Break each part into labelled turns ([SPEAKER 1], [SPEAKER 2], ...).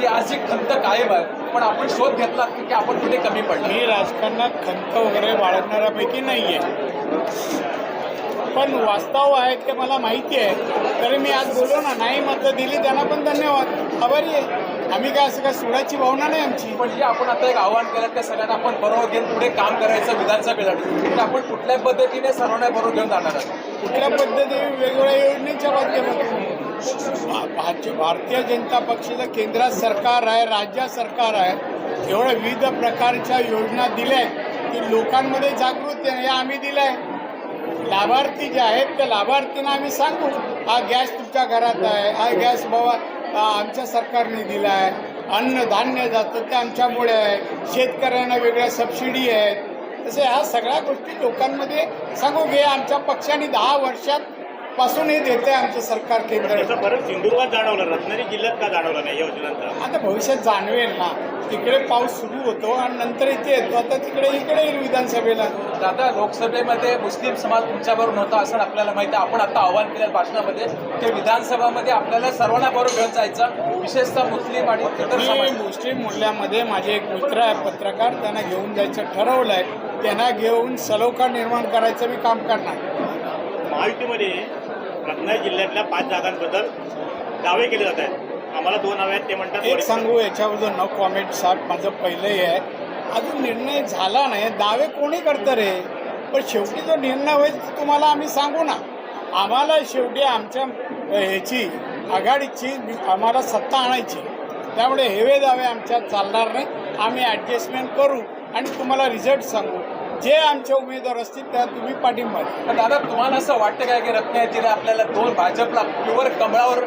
[SPEAKER 1] की आज एक खंत कायम आहे. पण आपण शोध घेतला की आपण कुठे कमी पडलो.
[SPEAKER 2] मी राजकारणात खंत वगैरे बाळगणाऱ्यापैकी नाही आहे पण वास्तव आहे ते मला माहिती आहे. तरी मी आज बोललो ना नाही मतं दिली त्यांना पण धन्यवाद. आभारी आहे आम्ही काय असं काय सुडाची भावना नाही आमची.
[SPEAKER 1] पण जे आपण आता एक आव्हान केलं त्या सगळ्यांना आपण बरोबर घेऊन पुढे काम करायचं विधानसभेसाठी. आपण कुठल्या पद्धतीने सर्वांना बरोबर घेऊन जाणार आहात.
[SPEAKER 2] कुठल्या पद्धती वेगवेगळ्या योजनेच्या माध्यमातून भाज- भारतीय जनता पक्षाचं केंद्र सरकार आहे राज्य सरकार आहे एवढ्या विविध प्रकारच्या योजना दिल्या आहेत. की लोकांमध्ये जागृती हे या आम्ही दिल्या आहे लाभार्थी जे आहेत त्या लाभार्थींना आम्ही सांगू हा गॅस तुमच्या घरात आहे हा गॅस बाबा हा आमच्या सरकारने दिला आहे. अन्नधान्य जातं ते आमच्यामुळे आहे. शेतकऱ्यांना वेगळ्या सबसिडी आहेत. तसे ह्या सगळ्या गोष्टी लोकांमध्ये सांगू घे आमच्या पक्षाने दहा वर्षात पासून हे देते आमचं सरकार केंद्र.
[SPEAKER 3] त्याचा फरक सिंधुदुर्गात जाणवला रत्नागिरी जिल्ह्यात का जाणवला नाही या योजनांचा?
[SPEAKER 2] आता भविष्यात जाणवेल ना. तिकडे पाऊस सुरू होतो आणि नंतर इथे येतो. आता तिकडे इकडे येईल विधानसभेला.
[SPEAKER 1] दादा लोकसभेमध्ये मुस्लिम समाज तुमच्याबरोबर नव्हता असं आपल्याला माहिती आहे. आपण आता आव्हान केलं भाषणामध्ये की विधानसभामध्ये आपल्याला सर्वांना बरोबर घेऊन जायचं. विशेषतः मुस्लिम आणि इतर
[SPEAKER 2] मी
[SPEAKER 1] समाज
[SPEAKER 2] मुस्लिम मूल्यामध्ये माझे एक मित्र आहे पत्रकार. त्यांना घेऊन जायचं ठरवलं आहे त्यांना घेऊन सलोखा निर्माण करायचं मी काम करणार.
[SPEAKER 3] महायुतीमध्ये रत्नागिरी जिल्ह्यातल्या पाच जागांबद्दल दावे केले जात आहेत. आम्हाला दोन हवे आहेत ते म्हणतात
[SPEAKER 2] एक सांगू याच्याबद्दल नो कॉमेंट साठ माझं पहिलंही आहे. अजून निर्णय झाला नाही. दावे कोणी करतं रे? पण शेवटी जो निर्णय होईल तो तुम्हाला आम्ही सांगू ना. आम्हाला शेवटी आमच्या ह्याची आघाडीची आम्हाला सत्ता आणायची त्यामुळे हेवे दावे आमच्यात चालणार नाही. आम्ही ॲडजस्टमेंट करू आणि तुम्हाला रिझल्ट सांगू. जे आमचे उमेदवार असतील त्या तुम्ही पाठिंबा
[SPEAKER 1] पण दादा तुम्हाला असं वाटतं काय की रत्नागिरीला आपल्याला दोन भाजपला प्युअर कमळावर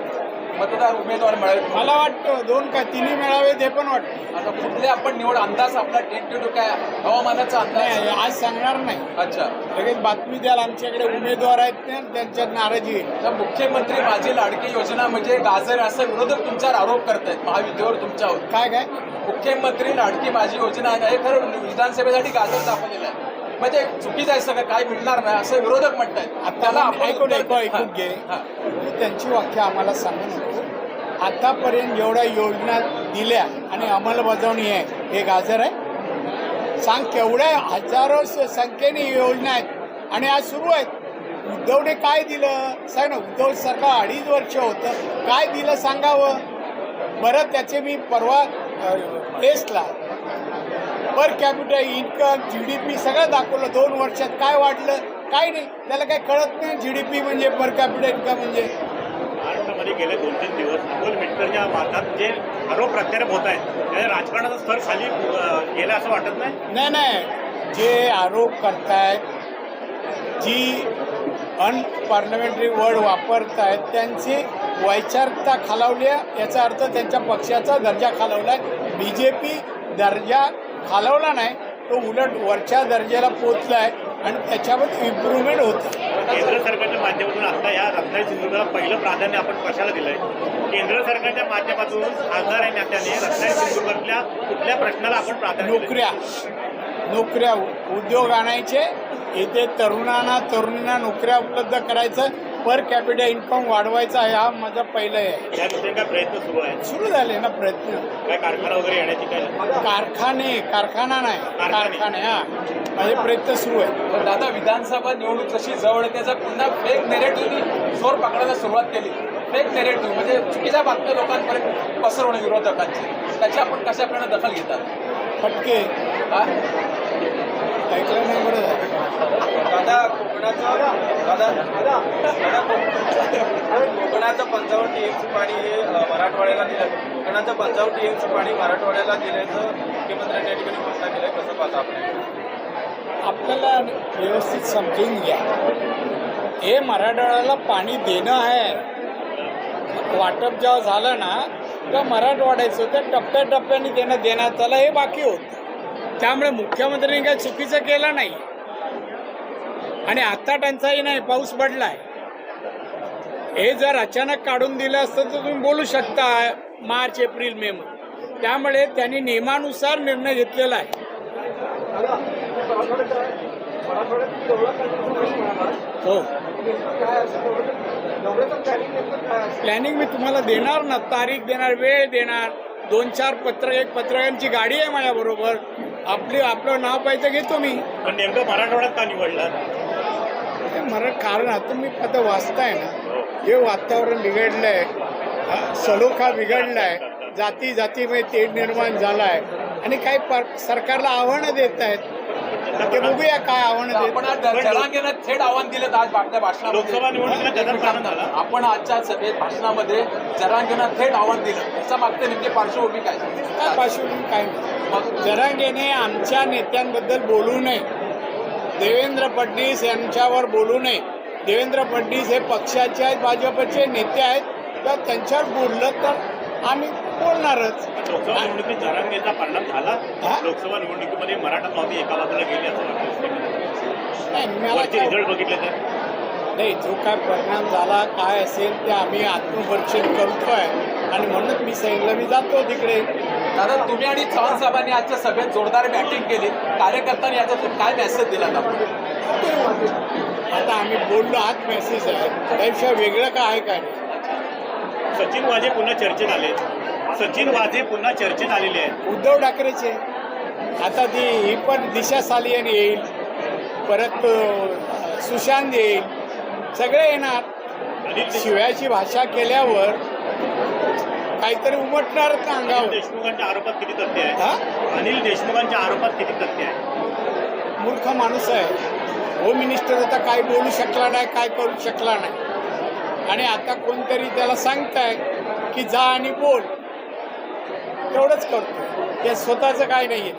[SPEAKER 1] मतदार उमेदवार मिळेल
[SPEAKER 2] मला वाटतं दोन का तिन्ही मिळावे ते पण वाटतं.
[SPEAKER 1] आता कुठले आपण निवड अंदाज आपला टेंटेटिव्ह काय हवामानाचा अंदाज?
[SPEAKER 2] नाही आज सांगणार नाही.
[SPEAKER 1] अच्छा.
[SPEAKER 2] लगेच बातमी द्याल आमच्याकडे उमेदवार आहेत ना त्यांच्यात नाराजी आहे
[SPEAKER 1] तर मुख्यमंत्री माझी लाडकी योजना म्हणजे गाजर असं विरोधक तुमच्यावर आरोप करतायत महायुतीवर तुमच्यावर
[SPEAKER 2] काय काय?
[SPEAKER 1] मुख्यमंत्री लाडकी माझी योजना आहे हे खरं विधानसभेसाठी गाजर दाखवलेलं आहे. म्हणजे चुकीचं आहे सगळं काय मिळणार नाही असं विरोधक म्हणतायत.
[SPEAKER 2] आता
[SPEAKER 1] त्याला
[SPEAKER 2] आपण ऐकून घे त्यांची वाक्य आम्हाला सांगू नको आतापर्यंत जेवढ्या योजना दिल्या आणि अंमलबजावणी आहे हे गाजर आहे. सांग केवढ्या हजारो संख्येने योजना आहेत. आणि आज सुरू आहेत. उद्धवने काय दिलं? सांग ना उद्धव सरकार अडीच वर्ष होतं. काय दिलं सांगावं? बरं त्याचे मी परवा टेस्टला per capital income G D P सगळं दाखवलं. दोन वर्षात काय वाढलं काय नाही. त्याला काय कळत नाही जी डी पी म्हणजे पर कॅपिटल इन्कम म्हणजे.
[SPEAKER 3] महाराष्ट्रामध्ये गेले दोन तीन दिवस. अमोल मिटकरच्या मार्गात जे आरोप प्रत्यारोप होत आहेत त्या राजकारणाचा स्तर खाली गेला असं वाटत नाही?
[SPEAKER 2] नाही नाही. जे आरोप करतायत जी अनपार्लमेंटरी वर्ड वापरतायत त्यांची वैचारिकता खालावली आहे. याचा अर्थ त्यांच्या पक्षाचा दर्जा खालावला आहे बी जे पी दर्जा खालावला नाही तो उलट वरच्या दर्जाला पोचला आहे आणि त्याच्यामध्ये इम्प्रूव्हमेंट होतं
[SPEAKER 3] केंद्र सरकारच्या माध्यमातून आता या रत्नागिरी सिंधुदुर्गाला पहिलं प्राधान्य आपण कशाला दिलंय? केंद्र सरकारच्या माध्यमातून खासदार आणि नेत्याने रत्नागिरी सिंधुदुर्गातल्या कुठल्या प्रश्नाला आपण प्राधान्य?
[SPEAKER 2] नोकऱ्या. नोकऱ्या. उद्योग आणायचे इथे तरुणांना तरुणींना नोकऱ्या उपलब्ध करायचं पर कॅपिटल इन्कम वाढवायचा हा माझा पहिलं आहे.
[SPEAKER 3] या दृष्टीने काय प्रयत्न सुरू आहेत?
[SPEAKER 2] सुरू झाले ना प्रयत्न.
[SPEAKER 3] काय कारखाना वगैरे येण्याची काय?
[SPEAKER 2] कारखाने कारखाना नाही.
[SPEAKER 3] कारखाने.
[SPEAKER 2] कारखाने हा. माझे प्रयत्न सुरू आहे
[SPEAKER 1] पण दादा विधानसभा निवडणूक जशी जवळ येते त्याचा पुन्हा फेक नेरेटिव्हनी जोर पकडायला सुरुवात केली. फेक नेरेटिव्ह म्हणजे चुकीच्या बातम्या लोकांपर्यंत पसरवणं विरोधकांची. त्याची आपण कशा प्रकारे दखल घेतात?
[SPEAKER 2] फटके.
[SPEAKER 1] हा?
[SPEAKER 2] ऐकलं नाही बरं
[SPEAKER 4] दादा कोकणाचं दादा दादा कोक- कोकणाचं पंचावन्न टी एमचं पाणी हे मराठवाड्याला दिलं. कोकणाचं पंचावन्न टी एमचं पाणी मराठवाड्याला दिल्याचं मुख्यमंत्र्यांनी या ठिकाणी घोषणा केलं कसं पाहता आपण?
[SPEAKER 2] आपल्याला व्यवस्थित समजून घ्या. हे मराठवाड्याला पाणी देणं आहे. वाटप जेव्हा झालं ना तेव्हा मराठवाड्याचं तर टप्प्याटप्प्याने देणं देण्यात आलं हे बाकी होतं. त्यामुळे मुख्यमंत्र्यांनी काही चुकीचं केलं नाही. आणि आत्ता टंचाई नाही पाऊस पडलाय. हे जर अचानक काढून दिलं असतं तर तुम्ही बोलू शकता मार्च एप्रिल मे मध्ये. त्यामुळे त्यांनी नियमानुसार निर्णय घेतलेला आहे. हो. प्लॅनिंग मी तुम्हाला देणार ना तारीख देणार वेळ देणार दोन चार पत्र एक पत्रकारांची गाडी आहे माझ्याबरोबर. आपली आपलं नाव पाहिजे घेतो मी
[SPEAKER 3] पण नेमकं मराठवाड्यात का निवडला?
[SPEAKER 2] हे मला कारण आता मी आता वाचताय ना हे. वातावरण बिघडलं आहे सलोखा बिघडला आहे जाती जातीमध्ये तेढ निर्माण झाला आहे आणि काही पर- सरकारला आव्हानं देत आहेत. ते बघूया काय आव्हानं देत
[SPEAKER 1] आपण आज जरांगेनं थेट आव्हान दिलं आज आपल्या भाषणामध्ये.
[SPEAKER 3] लोकसभा निवडणुकीला त्याचा परिणाम झाला.
[SPEAKER 1] आपण आजच्या सभेत भाषणामध्ये जरांगेनं थेट आव्हान दिलं. त्याच्या मागते नेमकी पार्श्वभूमी काय?
[SPEAKER 2] काय पार्श्वभूमी काय नाही. जरांगेने आमच्या नेत्यांबद्दल बोलू नये. देवेंद्र फडणवीस यांच्यावर बोलू नये. देवेंद्र फडणवीस हे पक्षाचे आहेत भाजपचे नेते आहेत. तर त्यांच्यावर बोललं तर आम्ही बोलणारच.
[SPEAKER 3] लोकसभा निवडणुकीत जरांगेचा परिणाम झाला? लोकसभा निवडणुकीमध्ये मराठा नव्हती एका बाजूला गेली असं
[SPEAKER 2] नाही मला
[SPEAKER 3] रिझल्ट बघितले तर?
[SPEAKER 2] नाही जो काय परिणाम झाला काय असेल ते आम्ही आत्मपरीक्षण करतोय. आणि म्हणूनच मी सांगितलं मी जातो तिकडे.
[SPEAKER 1] दादा तुम्ही आणि चव्हाण साहेबांनी आजच्या सभेत जोरदार बॅटिंग केली. कार्यकर्त्यांनी याच्यातून काय मेसेज दिला आपण
[SPEAKER 2] आता आम्ही बोललो हाच मेसेज आहे. त्यापेक्षा वेगळं काय आहे काय
[SPEAKER 3] सचिन वाजे पुन्हा चर्चेत आले. सचिन वाजे पुन्हा चर्चेत आलेले आहेत.
[SPEAKER 2] उद्धव ठाकरेचे. आता ती ही पण दिशा सालियन येईल. परत सुशांत येईल. सगळे येणार. शिव्याची भाषा केल्यावर काहीतरी उमटणारच ना
[SPEAKER 3] अनिल
[SPEAKER 2] अंगावर.
[SPEAKER 3] देशमुखांच्या आरोपात किती तथ्य आहे?
[SPEAKER 2] हा?
[SPEAKER 3] अनिल देशमुखांच्या आरोपात किती तथ्य आहे?
[SPEAKER 2] मूर्ख माणूस आहे. होम मिनिस्टर आता काय बोलू शकला नाही काय करू शकला नाही. आणि आता कोणतरी त्याला सांगताय की जा आणि बोल. तेवढंच करतो ते स्वतःचं काय नाही